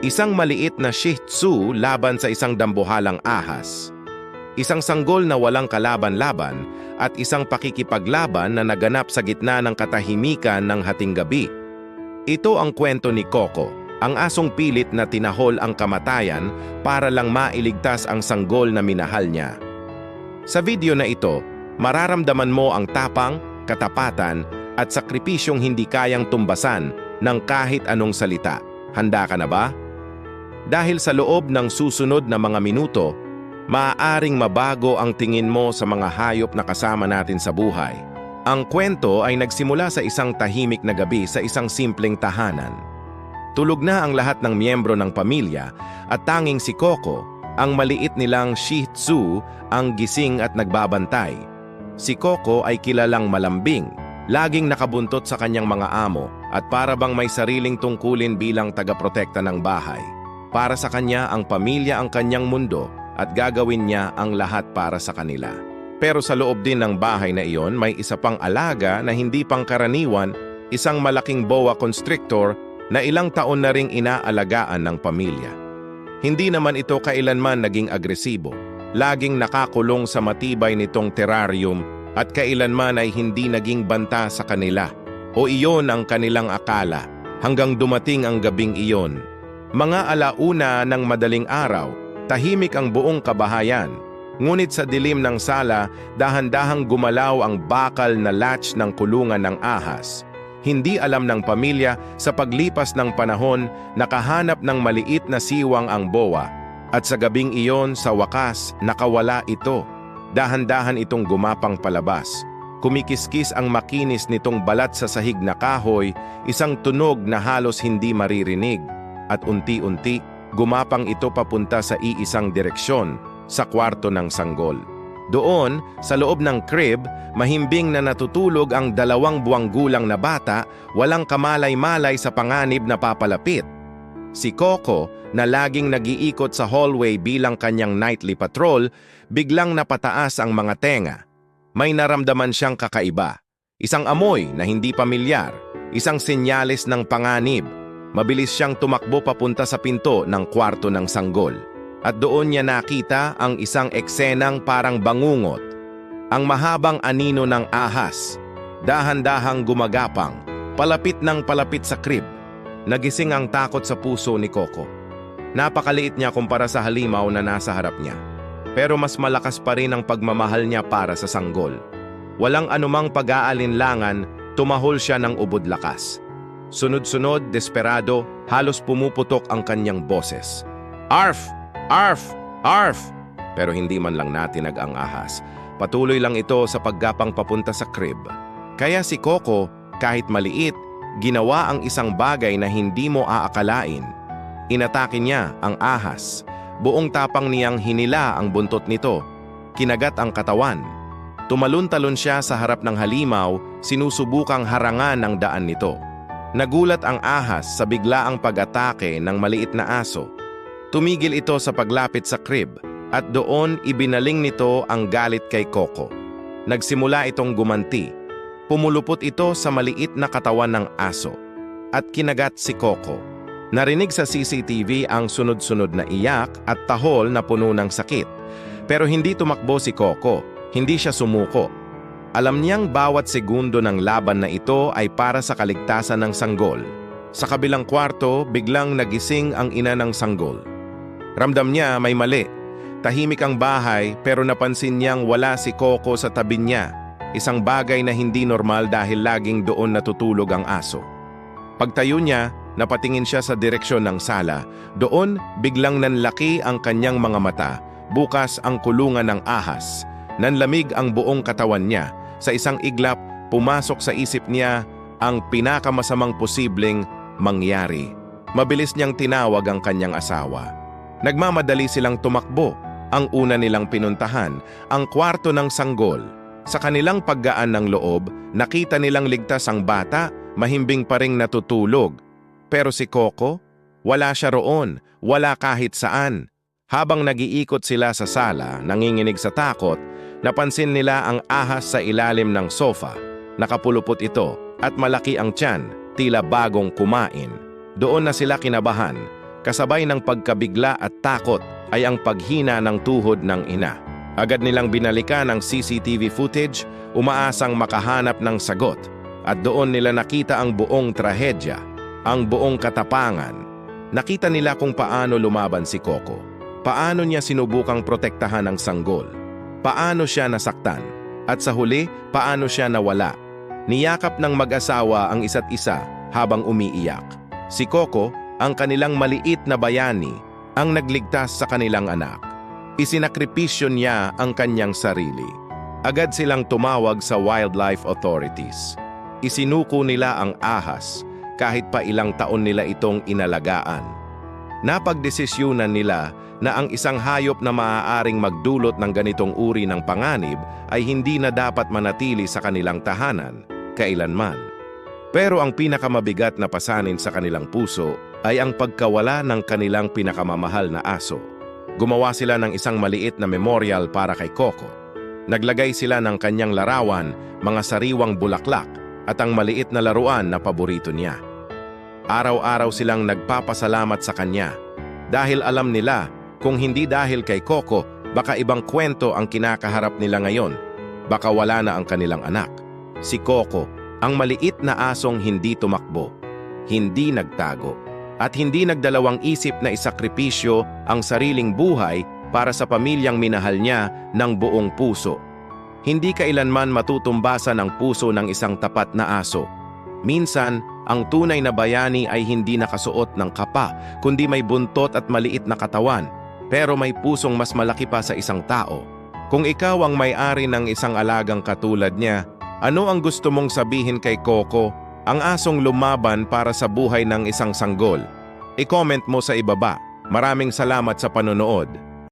Isang maliit na Shih Tzu laban sa isang dambuhalang ahas. Isang sanggol na walang kalaban-laban at isang pakikipaglaban na naganap sa gitna ng katahimikan ng hating gabi. Ito ang kwento ni Coco, ang asong pilit na tinahol ang kamatayan para lang mailigtas ang sanggol na minahal niya. Sa video na ito, mararamdaman mo ang tapang, katapatan at sakripisyong hindi kayang tumbasan ng kahit anong salita. Handa ka na ba? Dahil sa loob ng susunod na mga minuto, maaaring mabago ang tingin mo sa mga hayop na kasama natin sa buhay. Ang kwento ay nagsimula sa isang tahimik na gabi sa isang simpleng tahanan. Tulog na ang lahat ng miyembro ng pamilya at tanging si Coco, ang maliit nilang Shih Tzu, ang gising at nagbabantay. Si Coco ay kilalang malambing, laging nakabuntot sa kanyang mga amo at para bang may sariling tungkulin bilang tagaprotekta ng bahay. Para sa kanya, ang pamilya ang kanyang mundo at gagawin niya ang lahat para sa kanila. Pero sa loob din ng bahay na iyon, may isa pang alaga na hindi pangkaraniwan, isang malaking boa constrictor na ilang taon na ring inaalagaan ng pamilya. Hindi naman ito kailanman naging agresibo. Laging nakakulong sa matibay nitong terrarium at kailanman ay hindi naging banta sa kanila. O iyon ang kanilang akala hanggang dumating ang gabing iyon. Mga alauna ng madaling araw, tahimik ang buong kabahayan. Ngunit sa dilim ng sala, dahan-dahang gumalaw ang bakal na latch ng kulungan ng ahas. Hindi alam ng pamilya sa paglipas ng panahon nakahanap ng maliit na siwang ang bowa at sa gabing iyon sa wakas nakawala ito. Dahan-dahan itong gumapang palabas. Kumikiskis ang makinis nitong balat sa sahig na kahoy, isang tunog na halos hindi maririnig. At unti-unti, gumapang ito papunta sa iisang direksyon, sa kwarto ng sanggol. Doon, sa loob ng crib, mahimbing na natutulog ang dalawang buwang gulang na bata, walang kamalay-malay sa panganib na papalapit. Si Coco, na laging nag-iikot sa hallway bilang kanyang nightly patrol, biglang napataas ang mga tenga. May naramdaman siyang kakaiba. Isang amoy na hindi pamilyar, isang senyales ng panganib. Mabilis siyang tumakbo papunta sa pinto ng kwarto ng sanggol. At doon niya nakita ang isang eksenang parang bangungot. Ang mahabang anino ng ahas, dahan-dahang gumagapang, palapit ng palapit sa crib. Nagising ang takot sa puso ni Coco. Napakaliit niya kumpara sa halimaw na nasa harap niya. Pero mas malakas pa rin ang pagmamahal niya para sa sanggol. Walang anumang pag-aalinlangan, tumahol siya ng ubod lakas. Sunod-sunod, desperado, halos pumuputok ang kanyang boses. Arf! Arf! Arf! Pero hindi man lang natinag ang ahas. Patuloy lang ito sa paggapang papunta sa crib. Kaya si Coco, kahit maliit, ginawa ang isang bagay na hindi mo aakalain. Inatake niya ang ahas. Buong tapang niyang hinila ang buntot nito. Kinagat ang katawan. Tumalon-talon siya sa harap ng halimaw, sinusubukang harangan ang daan nito. Nagulat ang ahas sa biglaang pag-atake ng maliit na aso. Tumigil ito sa paglapit sa crib at doon ibinaling nito ang galit kay Coco. Nagsimula itong gumanti. Pumulupot ito sa maliit na katawan ng aso at kinagat si Coco. Narinig sa CCTV ang sunod-sunod na iyak at tahol na puno ng sakit. Pero hindi tumakbo si Coco, hindi siya sumuko. Alam niyang bawat segundo ng laban na ito ay para sa kaligtasan ng sanggol. Sa kabilang kwarto, biglang nagising ang ina ng sanggol. Ramdam niya may mali. Tahimik ang bahay pero napansin niyang wala si Coco sa tabi niya. Isang bagay na hindi normal dahil laging doon natutulog ang aso. Pagtayo niya, napatingin siya sa direksyon ng sala. Doon, biglang nanlaki ang kanyang mga mata. Bukas ang kulungan ng ahas. Nanlamig ang buong katawan niya. Sa isang iglap, pumasok sa isip niya ang pinakamasamang posibleng mangyari. Mabilis niyang tinawag ang kanyang asawa. Nagmamadali silang tumakbo. Ang una nilang pinuntahan, ang kwarto ng sanggol. Sa kanilang paggaan ng loob, nakita nilang ligtas ang bata, mahimbing pa ring natutulog. Pero si Coco, wala siya roon, wala kahit saan. Habang nagiikot sila sa sala, nanginginig sa takot, napansin nila ang ahas sa ilalim ng sofa. Nakapulupot ito at malaki ang tiyan, tila bagong kumain. Doon na sila kinabahan. kasabay ng pagkabigla at takot ay ang paghina ng tuhod ng ina. Agad nilang binalikan ang CCTV footage, umaasang makahanap ng sagot. At doon nila nakita ang buong trahedya, ang buong katapangan. Nakita nila kung paano lumaban si Coco. Paano niya sinubukang protektahan ang sanggol. Paano siya nasaktan. At sa huli, paano siya nawala. Niyakap ng mag-asawa ang isa't isa habang umiiyak. Si Coco, ang kanilang maliit na bayani, ang nagligtas sa kanilang anak. Isinakripisyo niya ang kanyang sarili. Agad silang tumawag sa wildlife authorities. Isinuko nila ang ahas kahit pa ilang taon nila itong inalagaan. Napagdesisyunan nila na ang isang hayop na maaaring magdulot ng ganitong uri ng panganib ay hindi na dapat manatili sa kanilang tahanan, kailanman. Pero ang pinakamamabigat na pasanin sa kanilang puso ay ang pagkawala ng kanilang pinakamamahal na aso. Gumawa sila ng isang maliit na memorial para kay Coco. Naglagay sila ng kanyang larawan, mga sariwang bulaklak, at ang maliit na laruan na paborito niya. Araw-araw silang nagpapasalamat sa kanya dahil alam nila kung hindi dahil kay Coco, baka ibang kwento ang kinakaharap nila ngayon. Baka wala na ang kanilang anak. Si Coco, ang maliit na asong hindi tumakbo, hindi nagtago, at hindi nagdalawang isip na isakripisyo ang sariling buhay para sa pamilyang minahal niya ng buong puso. Hindi kailanman matutumbasan ang puso ng isang tapat na aso. Minsan, ang tunay na bayani ay hindi nakasuot ng kapa, kundi may buntot at maliit na katawan, pero may pusong mas malaki pa sa isang tao. Kung ikaw ang may-ari ng isang alagang katulad niya, ano ang gusto mong sabihin kay Coco, ang asong lumaban para sa buhay ng isang sanggol? I-comment mo sa ibaba. Maraming salamat sa panonood.